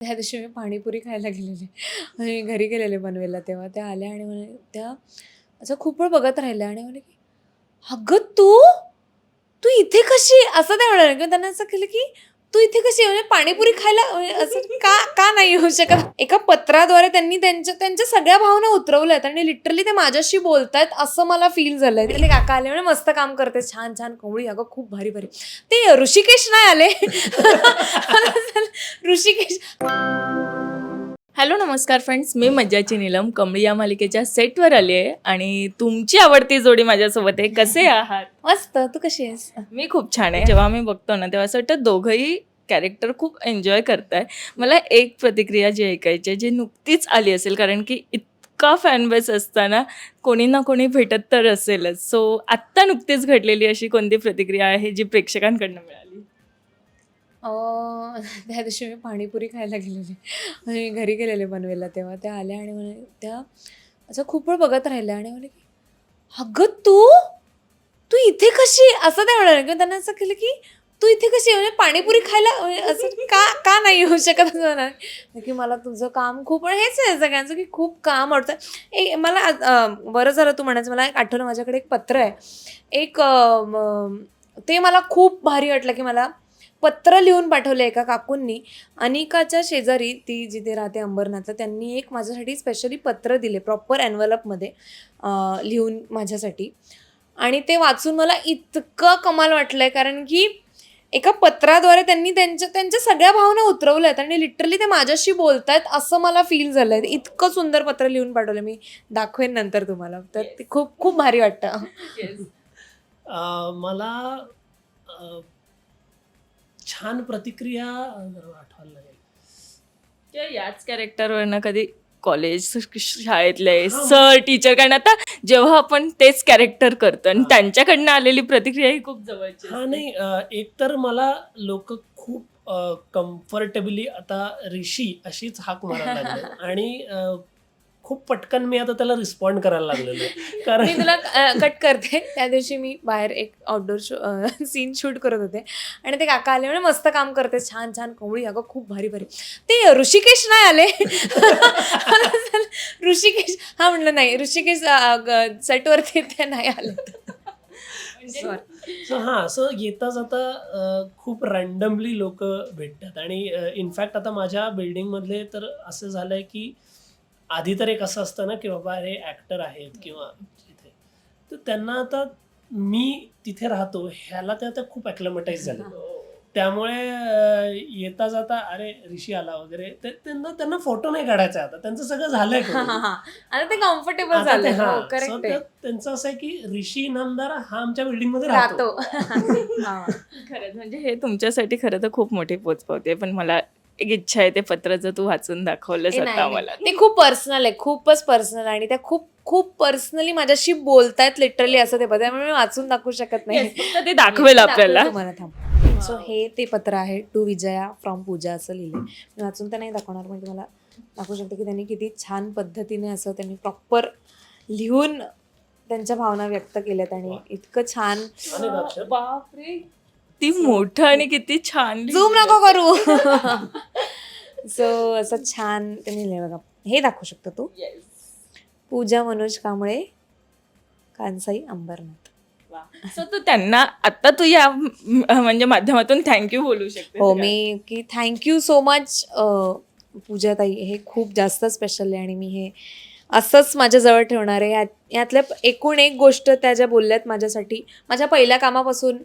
त्या दिवशी मी पाणीपुरी खायला गेलेले. म्हणजे आणि मी घरी गेलेले बनवेला तेव्हा. त्या आल्या आणि म्हणे त्या असं खूप वेळ बघत राहिल्या आणि म्हणे की अगं तू? तू इथे कशी? असं त्या म्हणाले किंवा त्यांना असं केलं की तू इथे कशी म्हणजे पाणीपुरी खायला म्हणजे असं का का नाही होऊ शकत? एका पत्राद्वारे त्यांनी त्यांच्या त्यांच्या सगळ्या भावना उतरवल्यात आणि लिटरली ते माझ्याशी बोलतायत असं मला फील झालंय. ते म्हणजे काका आले म्हणजे मस्त काम करते छान छान कोवळी अगं खूप भारी भारी. ते ऋषिकेश नाही आले? ऋषिकेश हॅलो नमस्कार फ्रेंड्स मी मज्जाची नीलम. कमळी या मालिकेच्या सेटवर आली आहे आणि तुमची आवडती जोडी माझ्यासोबत आहे. कसे आहात? मस्त. तू कशी आहेस? मी खूप छान आहे. जेव्हा मी बघतो ना तेव्हा असं वाटतं दोघंही कॅरेक्टर खूप एन्जॉय करताय. मला एक प्रतिक्रिया जी ऐकायची आहे जी नुकतीच आली असेल कारण की इतका फॅनबेस असताना कोणी ना कोणी भेटत तर असेलच. सो आत्ता नुकतीच घडलेली अशी कोणती प्रतिक्रिया आहे जी प्रेक्षकांकडनं मिळाली? त्या दिवशी मी पाणीपुरी खायला गेलेले. म्हणजे मी घरी गेलेले बनवेला तेव्हा. त्या आल्या आणि म्हणे त्या असं खूप वेळ बघत राहिल्या आणि म्हणे की अगं तू? तू इथे कशी? असं त्या म्हणाले किंवा त्यांना असं केलं की तू इथे कशी? म्हणजे पाणीपुरी खायला म्हणजे असं का का नाही होऊ शकत? असं की मला तुझं काम खूप हेच आहे सगळ्यांचं की खूप काम आवडतं ए मला बरं झालं तू म्हणायचं. मला एक आठवलं माझ्याकडे एक पत्र आहे. एक ते मला खूप भारी वाटलं की मला पत्र लिहून पाठवलं एका काकूंनी. अनिकाच्या शेजारी ती जिथे राहते अंबरनाथला त्यांनी एक माझ्यासाठी स्पेशली पत्र दिले प्रॉपर ॲन्व्हलपमध्ये लिहून माझ्यासाठी. आणि ते वाचून मला इतकं कमाल वाटलं आहे कारण की एका पत्राद्वारे त्यांनी त्यांच्या त्यांच्या सगळ्या भावना उतरवल्यात आणि लिटरली ते माझ्याशी बोलतायत असं मला फील झालं आहे इतकं सुंदर पत्र लिहून पाठवलं मी दाखवेन नंतर तुम्हाला. तर ते खूप खूप भारी वाटतं. मला छान प्रतिक्रिया जरा आठवायला लागेल किंवा याच कॅरेक्टरवरनं कधी कॉलेज शाळेतले. सर टीचर कारण आता जेव्हा आपण तेच कॅरेक्टर करतो आणि. त्यांच्याकडनं आलेली प्रतिक्रिया ही खूप जवळची हा असते. नाही अ, एकतर मला लोक खूप कम्फर्टेबली आता ऋषी अशीच हाक मारायला लागले आणि अ, खूप पटकन मी आता त्याला रिस्पॉन्ड करायला लागलेलो. आहे. मी कारण तुला कट करते. त्या दिवशी मी बाहेर एक आउटडोर सीन शूट करत होते. आणि ते काका आले म्हणजे मस्त काम करते छान छान. कोवळी अगं खूप भारी भारी. ते ऋषिकेश नाही आले. ऋषिकेश हा म्हणलं नाही ऋषिकेश सेटवरती ते नाही आले. सो हां असं येता जाता खूप रँडमली लोक भेटतात. आणि इनफॅक्ट आता माझ्या बिल्डिंगमधले तर असं झालंय की आधी तर एक असं असतं ना की बाबा हे ॲक्टर आहेत किंवा इथे. तर त्यांना आता मी तिथे राहतो ह्याला ते आता खूप ॲक्लमटाईज झालं. त्यामुळे अ, येता जाता अरे ऋषी आला वगैरे ते त्यांना त्यांना फोटो नाही काढायचा आता. त्यांचं सगळं झालंय हा, हा. हा. आता ते कम्फर्टेबल झालं. हा. हो त्यांचं असं आहे की ऋषी इनामदार हा आमच्या बिल्डिंगमध्ये राहतो. हा. खरंच म्हणजे हे तुमच्यासाठी खरं तर खूप मोठी पोचपावते पण मला एक इच्छा आहे ते पत्र जर तू वाचून दाखवलंस ए, आता नाही. मला ते खूप पर्सनल आहे खूपच पर्सनल आणि त्या खूप खूप पर्सनली माझ्याशी बोलतायत लिटरली असं ते पत्र. त्यामुळे मी वाचून दाखवू शकत नाही. Yes, फक्त ते दाखवेल आपल्याला. तुम्हाला थांब. सो हे ते पत्र आहे टू विजया फ्रॉम पूजा असं लिहिलंय. मी वाचून तर नाही दाखवणार पण तुम्हाला दाखवू शकते की त्यांनी किती छान पद्धतीने असं त्यांनी प्रॉपर लिहून त्यांच्या भावना व्यक्त केल्यात आणि इतकं छान. बापरे. ती मोठं आणि किती छान झूम. नको करू. सो असं छान त्यांनी लिहिलंय बघा. हे दाखवू शकतो तू. पूजा मनोज कांबळे कांसाई अंबरनाथ. So तू त्यांना आता तू या म्हणजे माध्यमातून थँक्यू बोलू शकते हो मी की थँक्यू सो मच पूजाताई. हे खूप जास्त स्पेशल आहे आणि मी हे असंच माझ्याजवळ ठेवणार आहे. यात यातल्या एकूण एक गोष्ट त्या ज्या बोलल्यात माझ्यासाठी माझ्या पहिल्या कामापासून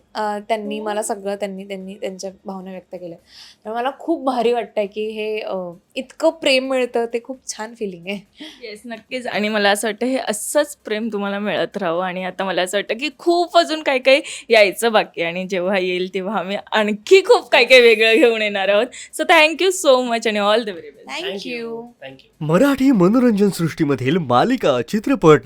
त्यांनी मला सगळं त्यांनी त्यांनी त्यांच्या भावना व्यक्त केल्या. त्यामुळे मला खूप भारी वाटतंय की हे इतकं प्रेम मिळतं ते खूप छान फिलिंग आहे. येस नक्कीच. आणि मला असं वाटतं हे असंच प्रेम तुम्हाला मिळत राहावं. आणि आता मला असं वाटतं की खूप अजून काही काही यायचं बाकी आणि जेव्हा येईल तेव्हा आम्ही आणखी खूप काही काही वेगळं घेऊन येणार आहोत. So thank you so much आणि all the very best thank you thank you Marathi मनोरंजन सृष्टीमधील मालिका चित्रपट